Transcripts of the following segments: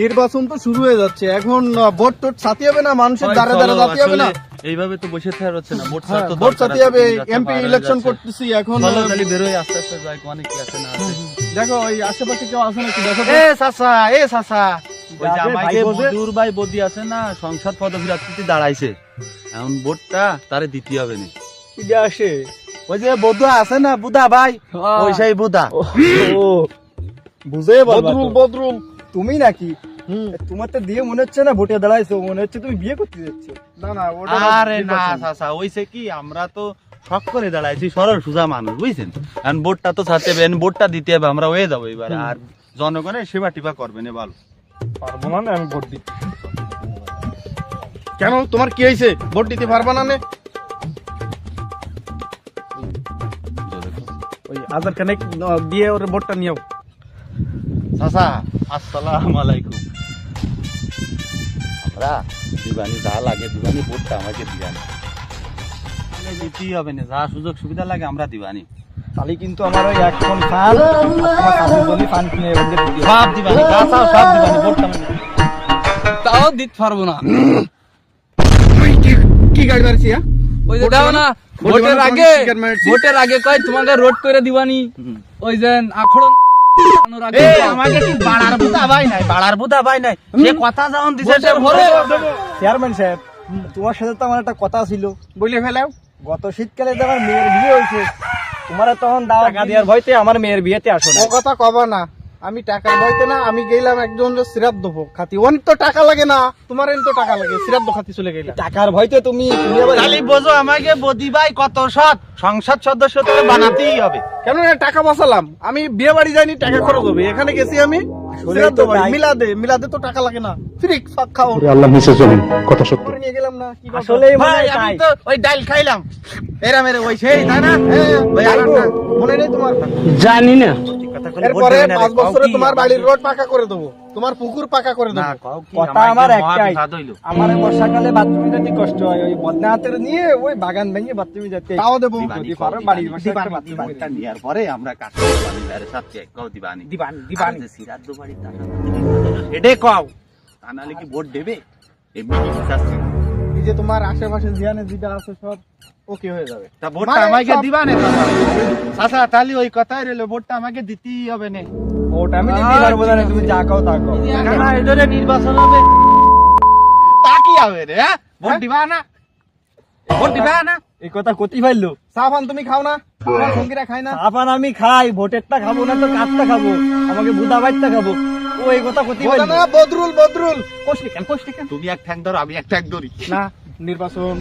নির্বাচন তো শুরু হয়ে যাচ্ছে। এখন ভোট টোট সাথে হবে না? মানুষের দ্বারা দ্বারা জাতি হবে না? এইভাবে তো বসে থাকার হচ্ছে না। ভোট হ্যাঁ, ছাড়া ভোট সাথে হবে এমপি ইলেকশন করতেছি এখন চলো আহ, তাহলে বেরোই আস্তে আস্তে যাই অনেক কি আছে না আছে। দেখো ওই আশেপাশে কেউ আছে নাকি? দেখো এ সাসা এ সাসা। ওই যে আমাকে ভাই ভাই বদি আছে না সংসদ পদপ্রার্থীতে দাঁড়াইছে। এখন ভোটটা তারে দিতে হবে না। কি আসে। ওই যে বদু আছে না বুদা ভাই? ওই সেই বুদা ও বুঝে বদরুল বদরুল। তুমি নাকি? তোমার তো দিয়ে মনে হচ্ছে না ভোটে দাঁড়াইছো মনে হচ্ছে তুমি বিয়ে করতে যাচ্ছ। না না ওটা আরে না সাসা ওইসে কি আমরা তো শখ করে দাঁড়াইছি সরল সুজা মানুষ বুঝছেন? ভোটটা তো ছাড়তে হবে এখন ভোটটা দিতে হবে আমরা হয়ে যাব এবার। আর জনগণের সেবা টিপা করবে না ভালো। পারব না আমি ভোট দিই কেন তোমার কি হয়েছে ভোট দিতে পারবা না? ওই খানেক ন- দিয়ে ওর ভোটটা নিও চাচা আসসালাম আলাইকুম আমরা দিবানি যা লাগে দিবানি ভোটটা আমাকে দিবানি মানে দিতেই হবে না যা সুযোগ সুবিধা লাগে আমরা দিবানি তাহলে কিন্তু আমার ওই এক ফোন জন্য ফান কিনে। সব দিবানি যা চাও সব দিবানি ভোটটা আমাকে তাও দিতে পারব না কি- কি গাড়ি মারছি হ্যাঁ? ওই যে দাও না? ভোটের আগে তোমাকে ভোটের আগে কয় তোমাকে রোড করে দিবানি ওই যে আখড়ন আগে আমাকে কি বাড়ার বুদা ভাই নাই? বাড়ার বুদা ভাই নাই। সে কথা যখন দিছে চেয়ারম্যান সাহেব তোমার সাথে তো আমার একটা কথা ছিল। বলে ফেলাও। গত শীতকালে তো আমার মেয়ের বিয়ে হয়েছে তোমার তখন দাওয়া দেওয়ার ভয়তে আমার মেয়ের বিয়েতে আসো ও কথা কবা না। আমি টাকার ভয়তে না আমি গেলাম একজন শ্রাদ্ধ খাতি। অনেক তো টাকা লাগে না তোমার এন তো টাকা লাগে শ্রাদ্ধ খাতি চলে গেলাম টাকার ভয়তে তুমি খালি বোঝো আমাকে বদি ভাই কত সৎ সংসদ সদস্য তো বানাতেই হবে। কেন টাকা বাঁচালাম আমি বিয়ে বাড়ি যাইনি টাকা খরচ হবে। এখানে গেছি আমি শ্রাদ্ধ ভাই, মিলাদে মিলাদে তো টাকা লাগে না। ফ্রি ফাঁক খাও। আল্লাহ মিশে চলুন কথা সত্য। নিয়ে গেলাম না আসলেই ভাই আমি তো ওই ডাইল খাইলাম। এরা মেরে ওই সেই তাই না? ভাই, আর যাইবো। না। মনে নেই তোমার? জানি না। এরপরে পাঁচ বছরে তোমার বাড়ির রোড পাকা করে দেবো তোমার পুকুর পাকা করে না দেবো। কথা আমার আমার যে মহা একটাই আমার বর্ষাকালে বাথরুমে যেতে কষ্ট হয় ওই বদনা হাতের নিয়ে ওই বাগান ভেঙে বাথরুমে যেতে। তাও দেবো। যদি পারো বাড়ির পাশে একটা বাথরুম দিবানি, করে। দিই। নেওয়ার পরে আমরা কাজ পারি, আরে সাথে কও দিবানি। কও। তা নাহলে কি ভোট দেবে? এমনি কি যে তোমার আশেপাশে জিয়ানে যেটা আছে সব ওকে হয়ে যাবে। তা ভোটটা মানে আমাকে দিবা না চাচা তাহলে ওই কথাই রইল ভোটটা আমাকে দিতেই হবে না। ওটা আমি দিতে পারব না তুমি যা কাও তা কাও। না, এটারে নির্বাচন হবে। তা কি হবে রে হ্যাঁ? ভোট দিবা না? ভোট দিবা না? এই কথা কতি পারল চা পান তুমি খাও না সঙ্গীরা খায় না। আপান আমি খাই ভোটেরটা খাব না তো কাজটা খাব আমাকে বুদা বাইরটা খাব। ও এই কথা কতি না বদরুল বদরুল। কোষ্টি কেন কোষ্টি কেন? তুমি এক ঠ্যাং ধরো আমি এক ঠ্যাং ধরি। না নির্বাচন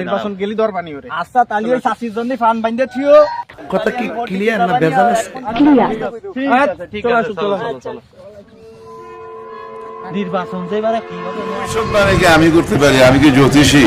নির্বাচন গেলি দর পানি ওরে। আচ্ছা তালি ওই চাষির জন্য ফান বাইন্দে থিও। কথা কি ক্লিয়ার না বেজাল আছে? ঠিক আছে ঠিক চলো, আছে চলো। নির্বাচন যে এবারে কি হবে? মানে কি আমি করতে পারি? আমি কি জ্যোতিষী?